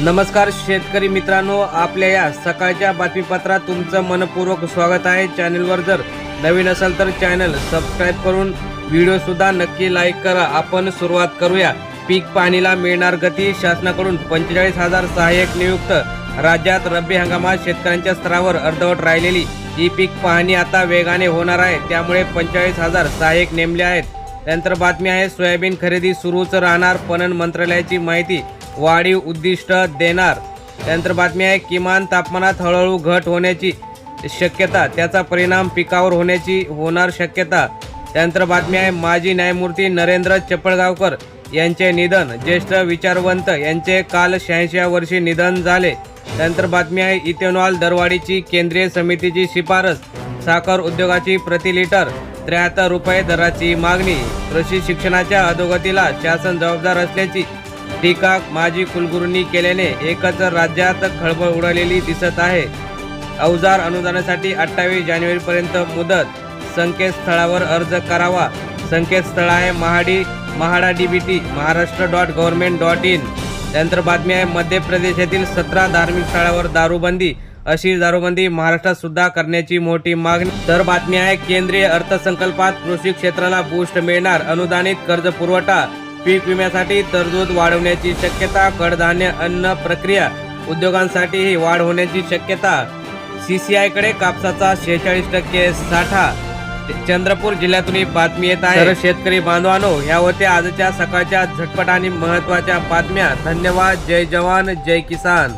नमस्कार शेतकरी मित्रांनो आपल्या या सकाळच्या बातमीपत्रात तुमचं मनपूर्वक स्वागत आहे. चॅनलवर जर नवीन असाल तर चॅनल सबस्क्राईब करून व्हिडिओसुद्धा नक्की लाईक करा. आपण सुरुवात करूया. पीक पाणीला मिळणार गती शासनाकडून पंचेचाळीस हजार सहाय्यक नियुक्त. राज्यात रब्बी हंगामात शेतकऱ्यांच्या स्तरावर अर्धवट राहिलेली. ही पीक पाहणी आता वेगाने होणार आहे. त्यामुळे पंचेचाळीस हजार सहाय्यक नेमले आहेत. त्यानंतर बातमी आहे सोयाबीन खरेदी सुरूच राहणार पणन मंत्रालयाची माहिती. वाढीव उद्दिष्ट देणार. त्यानंतर बातमी आहे किमान तापमानात हळूहळू घट होण्याची शक्यता. त्याचा परिणाम पिकावर होण्याची होणार शक्यता. त्यानंतर बातमी आहे माजी न्यायमूर्ती नरेंद्र चपळगावकर यांचे निधन. ज्येष्ठ विचारवंत यांचे काल शहाऐंशी वर्षी निधन झाले. त्यानंतर बातमी आहे इथेनॉल दरवाढीची केंद्रीय समितीची शिफारस. साखर उद्योगाची प्रति लिटर त्र्याहत्तर रुपये दराची मागणी. कृषी शिक्षणाच्या अधोगतीला शासन जबाबदार असल्याची टीका माजी कुलगुरूंनी केल्याने एकच राज्यात खळबळ उडालेली दिसत आहे. अवजार अनुदानासाठी अठ्ठावीस जानेवारीपर्यंत मुदत संकेतस्थळावर अर्ज करावा. संकेतस्थळ आहे महाडी MHADA D B T Maharashtra dot government dot in. त्यानंतर बातमी आहे मध्य प्रदेशातील सतरा धार्मिक स्थळावर दारूबंदी. अशी दारूबंदी महाराष्ट्रात सुद्धा करण्याची मोठी मागणी. तर बातमी आहे केंद्रीय अर्थसंकल्पात कृषी क्षेत्राला बूस्ट मिळणार. अनुदानित कर्ज पुरवठा पीक विम्यासाठी तरतूद वाढवण्याची शक्यता कडधान्य अन्न प्रक्रिया उद्योगांसाठीही वाढ होण्याची शक्यता. सी सी आयकडे कापसाचा शेहेचाळीस टक्के साठा. चंद्रपूर जिल्ह्यातून बातमी येत आहे. शेतकरी बांधवानो ह्या होत्या आजच्या सकाळच्या झटपट आणि महत्त्वाच्या बातम्या. धन्यवाद. जय जवान जय किसान.